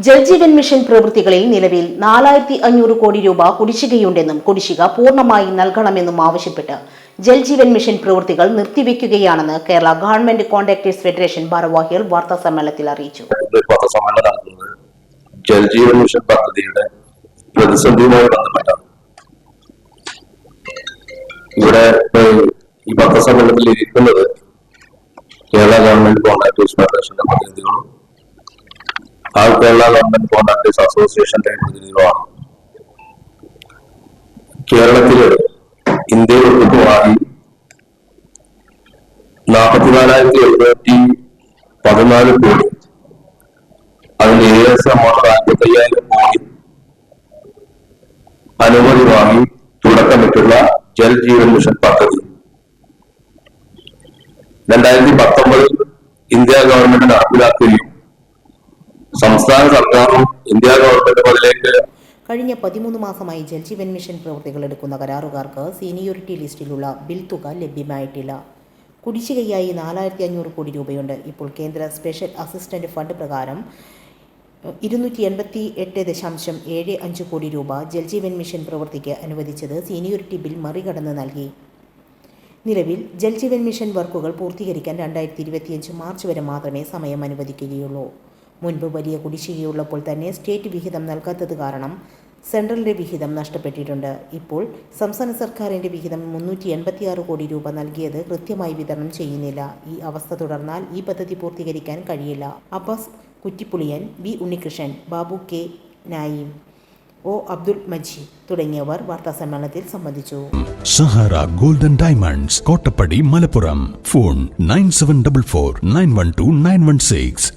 Jal Jeevan mission പ്രവൃത്തികളിൽ നിലവിൽ നാലായിരത്തി അഞ്ഞൂറ് കോടി രൂപ കുടിശ്ശികയുണ്ടെന്നും കുടിശ്ശിക പൂർണമായി നൽകണമെന്നും ആവശ്യപ്പെട്ട് ജൽജീവൻ മിഷൻ പ്രവൃത്തികൾ നിർത്തിവെക്കുകയാണെന്ന് കേരള ഗവൺമെന്റ് കോൺട്രാക്ടേഴ്സ് ഫെഡറേഷൻ ഭാരവാഹികൾ വാർത്താ സമ്മേളനത്തിൽ അറിയിച്ചു ജൽജീവൻ മിഷൻ പദ്ധതിയുടെ പ്രതിസന്ധിയുമായി ബന്ധപ്പെട്ടാണ് ഇവിടെ ഈ പത്രസമ്മേളനത്തിൽ ഇരിക്കുന്നത് കേരള ഗവൺമെന്റ് കോൺട്രാക്ടേഴ്സ് ഫെഡറേഷന്റെ പ്രതിനിധികളും ആ കേരള ഗവൺമെന്റ് കോൺട്രാക്ടേഴ്സ് അസോസിയേഷന്റെ പ്രതിനിധികളാണ് കേരളത്തിൽ ഇന്ത്യയിലൊട്ടുമായി നാൽപ്പത്തിനാലായിരത്തി എഴുന്നൂറ്റി പതിനാല് കോടി അതിൽ ഏകദേശം എമൗണ്ട് നാൽപ്പത്തി അയ്യായിരം കോടി അനുമതി വാങ്ങി തുടക്കമിട്ടുള്ള ജൽ ജീവൻ മിഷൻ പദ്ധതി. രണ്ടായിരത്തി പത്തൊമ്പതിൽ ഇന്ത്യ ഗവൺമെന്റ് നടപ്പിലാക്കുകയും സംസ്ഥാന സർക്കാരും ഇന്ത്യ ഗവൺമെന്റ് അതിലേക്ക് കഴിഞ്ഞ പതിമൂന്ന് മാസമായി ജൽജീവൻ മിഷൻ പ്രവൃത്തികൾ എടുക്കുന്ന കരാറുകാർക്ക് സീനിയോറിറ്റി ലിസ്റ്റിലുള്ള ബിൽ തുക ലഭ്യമായിട്ടില്ല. കുടിശ്ശികയായി നാലായിരത്തി അഞ്ഞൂറ് കോടി രൂപയുണ്ട്. ഇപ്പോൾ കേന്ദ്ര സ്പെഷ്യൽ അസിസ്റ്റന്റ് ഫണ്ട് പ്രകാരം ഇരുന്നൂറ്റി എൺപത്തി എട്ട് ദശാംശം ഏഴ് അഞ്ച് കോടി രൂപ ജൽജീവൻ മിഷൻ പ്രവൃത്തിക്ക് അനുവദിച്ചത് സീനിയോറിറ്റി ബിൽ മറികടന്ന് നൽകി. നിലവിൽ ജൽജീവൻ മിഷൻ വർക്കുകൾ പൂർത്തീകരിക്കാൻ രണ്ടായിരത്തി ഇരുപത്തിയഞ്ച് മാർച്ച് വരെ മാത്രമേ സമയം അനുവദിക്കുകയുള്ളൂ. മുൻപ് വലിയ കുടിശ്ശികയുള്ളപ്പോൾ തന്നെ സ്റ്റേറ്റ് വിഹിതം നൽകാത്തത് കാരണം സെൻട്രലിന്റെ വിഹിതം നഷ്ടപ്പെട്ടിട്ടുണ്ട്. ഇപ്പോൾ സംസ്ഥാന സർക്കാരിന്റെ വിഹിതം മുന്നൂറ്റി എൺപത്തിയാറ് കോടി രൂപ നൽകിയത് കൃത്യമായി വിതരണം ചെയ്യുന്നില്ല. ഈ അവസ്ഥ തുടർന്നാൽ ഈ പദ്ധതി പൂർത്തീകരിക്കാൻ കഴിയില്ല. Abbas Kuttippuliyan V Unnikrishnan Babu K Naim O Abdul Majeed തുടങ്ങിയവർ വാർത്താ സമ്മേളനത്തിൽ സംബന്ധിച്ചു. Sahara golden diamonds Kottappadi Malappuram. Phone nine seven double four nine one two nine one six.